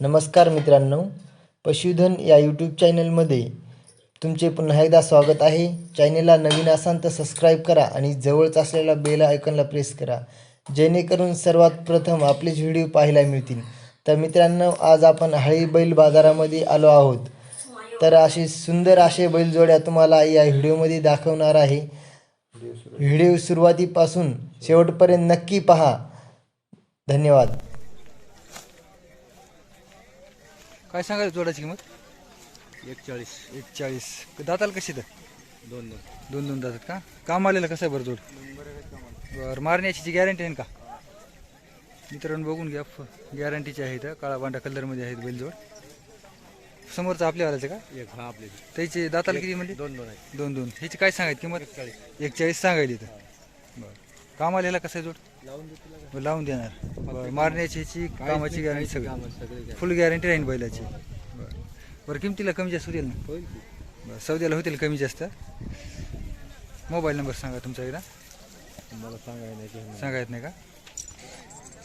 नमस्कार मित्रांनो पशुधन या यूट्यूब चॅनलमध्ये तुमचे पुन्हा एकदा स्वागत आहे. चॅनेलला नवीन असाल तर सबस्क्राईब करा आणि जवळच असलेला बेल आयकॉनला प्रेस करा. जेणेकरून सर्वात प्रथम आपलेच व्हिडिओ पाहायला मिळतील. तर मित्रांनो आज आपण हळी बैल बाजारामध्ये आलो आहोत. तर असे सुंदर असे बैलजोड्या तुम्हाला या व्हिडिओमध्ये दाखवणार आहे. व्हिडिओ सुरुवातीपासून शेवटपर्यंत नक्की पहा. धन्यवाद. काय सांगायचं जोडाची किंमत? एक चाळीस एक चाळीस दाताला कशी तर दोन दोन. दोन दोन दातात का? काम आलेलं कसं आहे बरं जोड? बरं मारण्याची गॅरंटी आहे ना का? मित्रांनो बघून घ्या गॅरंटीचे आहेत काळा बांडा कलरमध्ये आहेत बैलजोड समोरचं आपल्या वाल्याचं का? एक हा आपले. त्याची दाताला किती म्हणजे दोन दोन आहे दोन दोन. ह्याची काय सांगायची किंमत? एक चाळीस सांगायली तर बरं. काम आलेला कसं जोड? लावून देतो बरं, लावून देणार. बरं मारण्याची ह्याची कामाची गॅरंटी सगळी. सगळे. फुल गॅरंटी राहील बैलाची. बरं. बरं किमतीला कमी जास्त होतील ना? होईल की. बरं सौद्याला होतील कमी जास्त? मोबाईल नंबर सांगा तुमचा एकदा. मला सांगायला नाही की सांगा येत नाही का?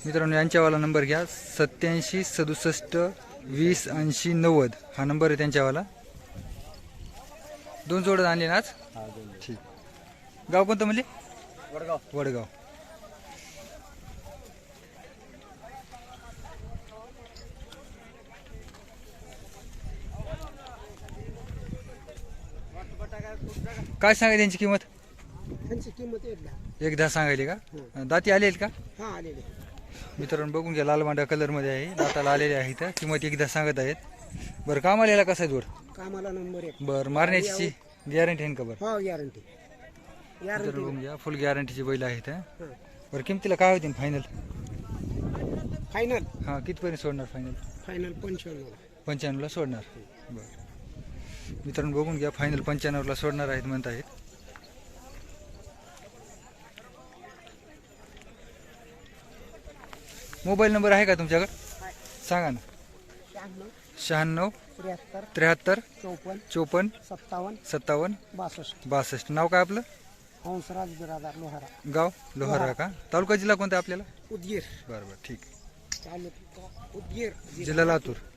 मित्रांनो यांच्यावाला नंबर घ्या. सत्याऐंशी सदुसष्ट वीस ऐंशी नव्वद. हा नंबर आहे त्यांच्यावाला. दोन जोडं आणले ना आज? हा दोन ठीक. गाव कोणतं म्हणजे वडगाव. वडगाव काय सांगायची त्यांची किंमत? त्यांची किंमत एक लाख एकदा सांगायली का? दाती आलेली का? हा आलेले. मित्रांनो बघून घ्या लाल मांडा कलरमध्ये आहे. दाताला आलेले आहेत किंमत एकदा सांगत आहेत. बरं काम आलेला कसा आहे जोड कामाला नंबर एक. बरं मारण्याची गॅरंटी आहे का बरं? हो गॅरंटी बघून घ्या. फुल गॅरंटीची बैल आहेत हं. हां. बरं किमतीला काय होतील फायनल फायनल हां कितपर्यंत सोडणार फायनल फायनल पंच्याण्णव पंच्याण्णवला सोडणार. बरं. मित्रांनो बघून घ्या. फायनल पंच्याण्णवला सोडणार आहेत म्हणत आहेत मोबाईल नंबर आहे का तुमच्याकडे? सांगा ना. शहाण्णव. शहाण्णव त्र्याहत्तर त्र्याहत्तर चौपन्न चोपन्न सत्तावन्न सत्तावन्न बासष्ट. बासष्ट. नाव काय आपलं? हंसराज बिरादार लोहारा. गाव? लोहारा का? तालुका जिल्हा कोणता आहे आपल्याला? उदगीर. बरं बरं ठीक. तालुका उदगीर जिल्हा लातूर.